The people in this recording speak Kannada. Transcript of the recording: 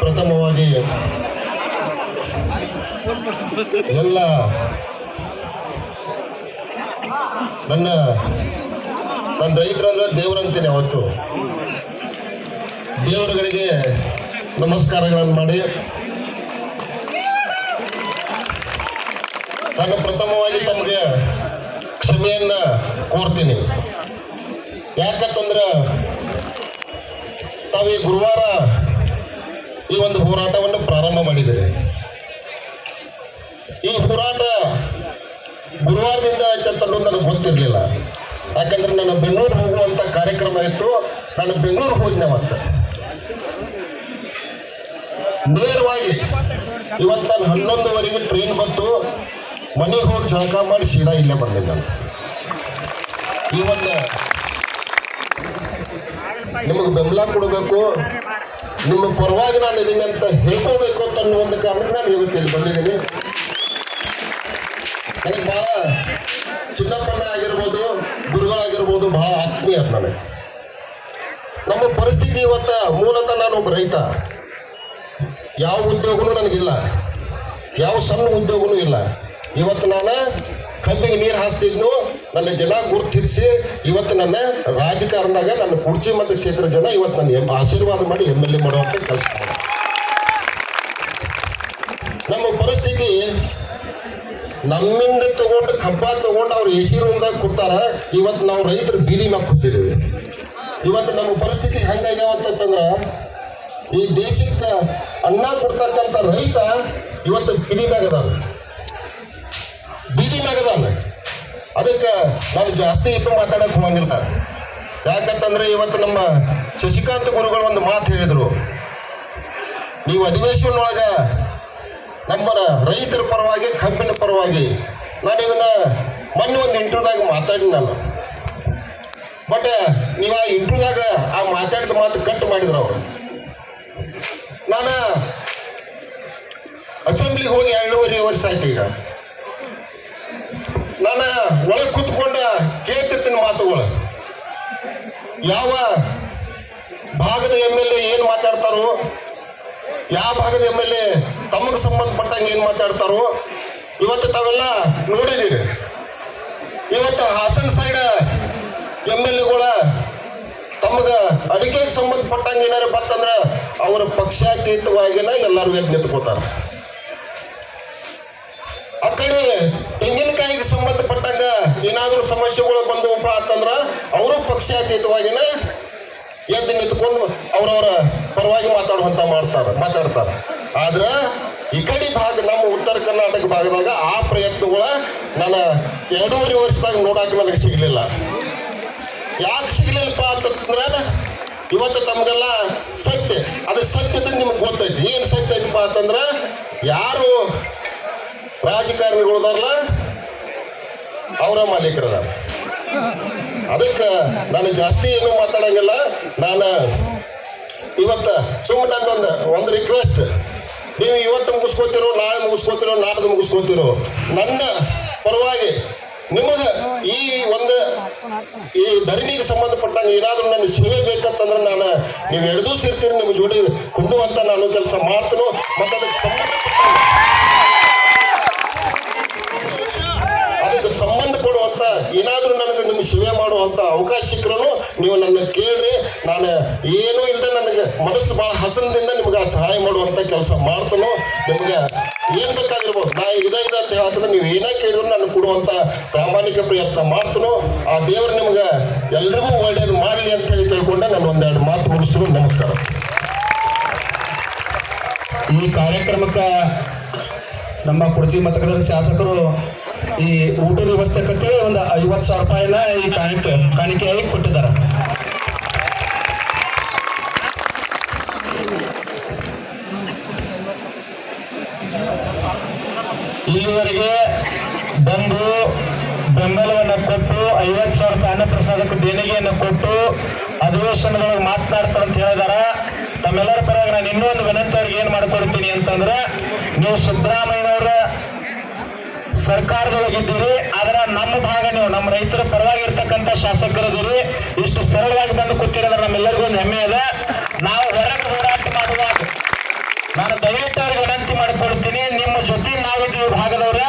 ಪ್ರಥಮವಾಗಿ ಎಲ್ಲ ನನ್ನ ನನ್ನ ರೈತರಂದ್ರೆ ದೇವರಂತೀನಿ ಅವತ್ತು. ದೇವರುಗಳಿಗೆ ನಮಸ್ಕಾರಗಳನ್ನು ಮಾಡಿ. ನಾನು ಪ್ರಥಮವಾಗಿ ತಮಗೆ ಕ್ಷಮೆಯನ್ನ ಕೋರ್ತೀನಿ. ಯಾಕಂತಂದ್ರೆ ತಾವು ಈ ಗುರುವಾರ ಈ ಒಂದು ಹೋರಾಟವನ್ನು ಪ್ರಾರಂಭ ಮಾಡಿದರೆ. ಈ ಹೋರಾಟ ಗುರುವಾರದಿಂದ ಆಯ್ತು ಅಂತ ನನಗೆ ಗೊತ್ತಿರಲಿಲ್ಲ. ಯಾಕಂದ್ರೆ ನಾನು ಬೆಂಗಳೂರು ಹೋಗುವಂಥ ಕಾರ್ಯಕ್ರಮ ಇತ್ತು. ನಾನು ಬೆಂಗಳೂರು ಹೋದ್ನೆ ಅವತ್ತು ನೇರವಾಗಿ ಇವತ್ತು ನಾನು ಹನ್ನೊಂದುವರೆಗೆ ಟ್ರೈನ್ ಬಂತು. ಮನೆಗೆ ಹೋಗಿ ಜಳಕ ಮಾಡಿ ಸೀದಾ ಇಲ್ಲೇ ಬಂದೆ ನಾನು. ಇವತ್ತು ನಿಮಗೆ ಬೆಂಬಲ ಕೊಡಬೇಕು. ನಿಮ್ಮ ಪರವಾಗಿ ನಾನು ಇದೀನಿ ಅಂತ ಹೇಳ್ಕೋಬೇಕು ಅಂತ ಅನ್ನೋ ಒಂದು ಕಾರಣಕ್ಕೆ ನಾನು ಇವತ್ತು ಇಲ್ಲಿ ಬಂದಿದ್ದೀನಿ. ನನಗೆ ಭಾಳ ಚಿನ್ನಪ್ಪಣ್ಣ ಆಗಿರ್ಬೋದು ಗುರುಗಳಾಗಿರ್ಬೋದು ಬಹಳ ಆತ್ಮೀಯ ನನಗೆ. ನಮ್ಮ ಪರಿಸ್ಥಿತಿ ಇವತ್ತ ಮೂಲತಃ ನಾನು ಒಬ್ಬ ರೈತ. ಯಾವ ಉದ್ಯೋಗನೂ ನನಗಿಲ್ಲ. ಯಾವ ಸಣ್ಣ ಉದ್ಯೋಗನೂ ಇಲ್ಲ. ಇವತ್ತು ನಾನು ಕಬ್ಬಿಗೆ ನೀರು ಹಾಸ್ತಿದ್ನು ನನ್ನ ಜನ ಗುರುತಿರಿಸಿ ಇವತ್ತು ನನ್ನ ರಾಜಕಾರಣದಾಗ ನನ್ನ ಕುರ್ಚಿ ಮತ್ತು ಕ್ಷೇತ್ರ ಜನ ಇವತ್ತು ನನ್ನ ಎಂ- ಆಶೀರ್ವಾದ ಮಾಡಿ ಎಂ ಎಲ್ ಎ ಮಾಡುವಂಥ ಕೆಲಸ ನಮ್ಮ ಪರಿಸ್ಥಿತಿ, ನಮ್ಮಿಂದ ತಗೊಂಡು ಕಬ್ಬ ತಗೊಂಡು ಅವ್ರು ಎ ಸಿ ರೂಮ್ದಾಗ ಕೂತಾರ, ಇವತ್ತು ನಾವು ರೈತರು ಬೀದಿ ಮ್ಯಾಗ ಕೂತಿದ್ದೀವಿ. ಇವತ್ತು ನಮ್ಮ ಪರಿಸ್ಥಿತಿ ಹೆಂಗಾಗ್ಯಾವ ಅಂತಂದ್ರೆ ಈ ದೇಶಕ್ಕೆ ಅನ್ನ ಕೊಡ್ತಕ್ಕಂಥ ರೈತ ಇವತ್ತು ಬೀದಿ ಮ್ಯಾಗ ಅದಾನ. ಬೀದಿ ಮ್ಯಾಗ ಅಲ್ಲ. ಅದಕ್ಕೆ ನಾನು ಜಾಸ್ತಿ ಇಟ್ಟು ಮಾತಾಡಕ್ಕೆ ಹೋಗಂಗಿಲ್ಲ. ಯಾಕಂತಂದ್ರೆ ಇವತ್ತು ನಮ್ಮ ಶಶಿಕಾಂತ್ ಗುರುಗಳು ಒಂದು ಮಾತು ಹೇಳಿದರು. ನೀವು ಅಧಿವೇಶನೊಳಗೆ ನಮ್ಮ ರೈತರ ಪರವಾಗಿ, ಕಬ್ಬಿನ ಪರವಾಗಿ, ನಾನು ಇದನ್ನ ಮೊನ್ನೆ ಒಂದು ಇಂಟರ್ವ್ಯೂದಾಗ ಮಾತಾಡಿ ನಾನು. ಬಟ್, ನೀವು ಆ ಇಂಟರ್ವ್ಯೂದಾಗ ಆ ಮಾತಾಡಿದ ಮಾತು ಕಟ್ ಮಾಡಿದ್ರು ಅವರು. ನಾನು ಅಸೆಂಬ್ಲಿಗೆ ಹೋಗಿ ಎರಡೂವರೆ ವರ್ಷ ಆಯ್ತು ಈಗ. ನಾನು ಒಳ ಕೂತ್ಕೊಂಡ ಕೇಳ್ತಿರ್ತೀನಿ ಮಾತುಗಳು. ಯಾವ ಭಾಗದ ಎಂ ಎಲ್ ಎ ಏನು ಮಾತಾಡ್ತಾರೋ, ಯಾವ ಭಾಗದ ಎಂ ಎಲ್ ಎ ತಮಗೆ ಸಂಬಂಧಪಟ್ಟಂಗೆ ಏನು ಮಾತಾಡ್ತಾರೋ, ಇವತ್ತು ತಾವೆಲ್ಲ ನೋಡಿದ್ದೀರಿ. ಇವತ್ತು ಹಾಸನ ಸೈಡ್ ಎಂ ಎಲ್ ಎಗಳ ತಮಗೆ ಅಡಿಗೆಗೆ ಸಂಬಂಧಪಟ್ಟಂಗೆ ಏನಾರು ಬರ್ತಂದ್ರೆ ಅವರ ಪಕ್ಷಾತೀತವಾಗಿನ ಎಲ್ಲರೂ ಎದ್ದು ನಿಂತ್ಕೋತಾರೆ. ಆ ಕಡೆ ತೆಂಗಿನಕಾಯಿಗೆ ಸಂಬಂಧಪಟ್ಟಂಗ ಏನಾದರೂ ಸಮಸ್ಯೆಗಳು ಬಂದವಪ್ಪ ಅಂತಂದ್ರೆ ಅವರು ಪಕ್ಷಾತೀತವಾಗಿನ ಎದ್ದು ನಿಂತ್ಕೊಂಡು ಅವ್ರವ್ರ ಪರವಾಗಿ ಮಾತಾಡುವಂತ ಮಾಡ್ತಾರೆ, ಮಾತಾಡ್ತಾರೆ. ಆದ್ರೆ ಈ ಕಡೆ ಭಾಗ, ನಮ್ಮ ಉತ್ತರ ಕರ್ನಾಟಕ ಭಾಗದಾಗ ಆ ಪ್ರಯತ್ನಗಳ ನಾನು ಎರಡೂವರೆ ವರ್ಷದಾಗ ನೋಡಕ್ಕೆ ನನಗೆ ಸಿಗಲಿಲ್ಲ. ಯಾಕೆ ಸಿಗಲಿಲ್ಲಪ್ಪ ಅಂತಂದ್ರೆ ಇವತ್ತು ತಮಗೆಲ್ಲ ಸತ್ಯ, ಅದು ಸತ್ಯದ ನಿಮ್ಗೆ ಗೊತ್ತೈತಿ. ಏನು ಸತ್ಯ ಐತಪ್ಪ ಅಂತಂದ್ರೆ ಯಾರು ರಾಜಕಾರಣಿಗಳದಾರಲ್ಲ ಅವರ ಮಾಲೀಕರದ ಅದಕ್ಕೆ ನಾನು ಜಾಸ್ತಿ ಏನು ಮಾತಾಡಂಗಿಲ್ಲ. ನಾನು ಇವತ್ತು ಸುಮ್ಮನೆ ನನ್ನೊಂದು ಒಂದು ರಿಕ್ವೆಸ್ಟ್ ನೀವು ಇವತ್ತು ಮುಗಿಸ್ಕೋತಿರೋ, ನಾಳೆ ಮುಗಿಸ್ಕೋತಿರೋ, ನಾಡ್ದು ಮುಗಿಸ್ಕೋತಿರೋ, ನನ್ನ ಪರವಾಗಿ ನಿಮಗೆ ಈ ಒಂದು ಈ ಧರಣಿಗೆ ಸಂಬಂಧಪಟ್ಟಂಗೆ ಏನಾದರೂ ನನ್ನ ಸೇವೆ ಬೇಕಂತಂದ್ರೆ ನಾನು ನೀವು ಎಳೆದೂ ಸೇರ್ತೀರಿ, ನಿಮ್ಮ ಜೋಡಿ ಕೊಂಡುವಂತ ನಾನು ಕೆಲಸ ಮಾಡ್ತೀನೋ. ಮತ್ತು ಏನಾದರೂ ನನಗೆ ನಿಮ್ಗೆ ಸೇವೆ ಮಾಡುವಂಥ ಅವಕಾಶ ಸಿಕ್ಕರೂ ನೀವು ನನ್ನ ಕೇಳಿರಿ. ನಾನು ಏನೂ ಇಲ್ಲದೆ ನನಗೆ ಮನಸ್ಸು ಭಾಳ ಹಸನದಿಂದ ನಿಮ್ಗೆ ಸಹಾಯ ಮಾಡುವಂಥ ಕೆಲಸ ಮಾಡ್ತಾನೋ. ನಿಮಗೆ ಏನು ಬೇಕಾಗಿರ್ಬೋದು? ನಾ ಇದೇ ಇದೆ ಅಂತ ಹೇಳ್ತಾರೆ ನೀವು ಏನೇ ಕೇಳಿದ್ರು ನಾನು ಕೊಡುವಂಥ ಪ್ರಾಮಾಣಿಕ ಪ್ರಯತ್ನ ಮಾಡ್ತಾನೋ. ಆ ದೇವರು ನಿಮ್ಗೆ ಎಲ್ರಿಗೂ ಒಳ್ಳೇದು ಮಾಡಲಿ ಅಂತ ಹೇಳಿ ಕೇಳ್ಕೊಂಡೆ. ನಾನು ಒಂದೆರಡು ಮಾತು ಮುಗಿಸ್ತೀನಿ. ನಮಸ್ಕಾರ. ಈ ಕಾರ್ಯಕ್ರಮಕ್ಕೆ ನಮ್ಮ ಕುರ್ಜಿ ಮತಕದ ಶಾಸಕರು ಈ ಊಟದ ವ್ಯವಸ್ಥೆ ವ್ಯವಸ್ಥೆಗೆ ಒಂದು ಐವತ್ತು ಸಾವಿರ ರೂಪಾಯಿನ ಈ ಕಾಣಿಕೆ ಕಾಣಿಕೆಯಾಗಿ ಕೊಟ್ಟಿದ್ದಾರೆ. ಇಲ್ಲಿವರೆಗೆ ಬಂದು ಬೆಂಬಲವನ್ನು ಕೊಟ್ಟು ಐವತ್ತು ಸಾವಿರ ರೂಪಾಯಿ ಅನ್ನಪ್ರಸಾದಕ್ಕೆ ದೇಣಿಗೆಯನ್ನು ಕೊಟ್ಟು ಅಧಿವೇಶನದೊಳಗೆ ಮಾತನಾಡ್ತಾರಂತ ಹೇಳಿದಾರ. ತಮ್ಮೆಲ್ಲರ ಪರವಾಗಿ ನಾನು ಇನ್ನೊಂದು ವಿನಂತಿ ಅವ್ರಿಗೆ ಏನ್ ಮಾಡ್ಕೊಡ್ತೀನಿ ಅಂತಂದ್ರೆ, ನೀವು ಸಿದ್ದರಾಮಯ್ಯನವರ ಸರ್ಕಾರದೊಳಗಿದ್ದೀರಿ ಆದ್ರೆ ನಮ್ಮ ಭಾಗ ನೀವು, ನಮ್ಮ ರೈತರ ಪರವಾಗಿ ಇರ್ತಕ್ಕಂಥ ಶಾಸಕರದಿರಿ ಇಷ್ಟು ಸರಳವಾಗಿ ಬಂದು ಕೂತಿರೋದ್ರೆ ನಮ್ಮೆಲ್ಲರಿಗೂ ಒಂದು ಹೆಮ್ಮೆ ಇದೆ. ನಾವು ಹೊರಗೆ ಹೋರಾಟ ಮಾಡುವಾಗ ನಾನು ದಯವಿಟ್ಟು ಅವ್ರಿಗೆ ವಿನಂತಿ ಮಾಡ್ಕೊಡ್ತೀನಿ ನಿಮ್ಮ ಜೊತೆ ನಾವಿದ್ದೀವಿ ಭಾಗದವ್ರೆ.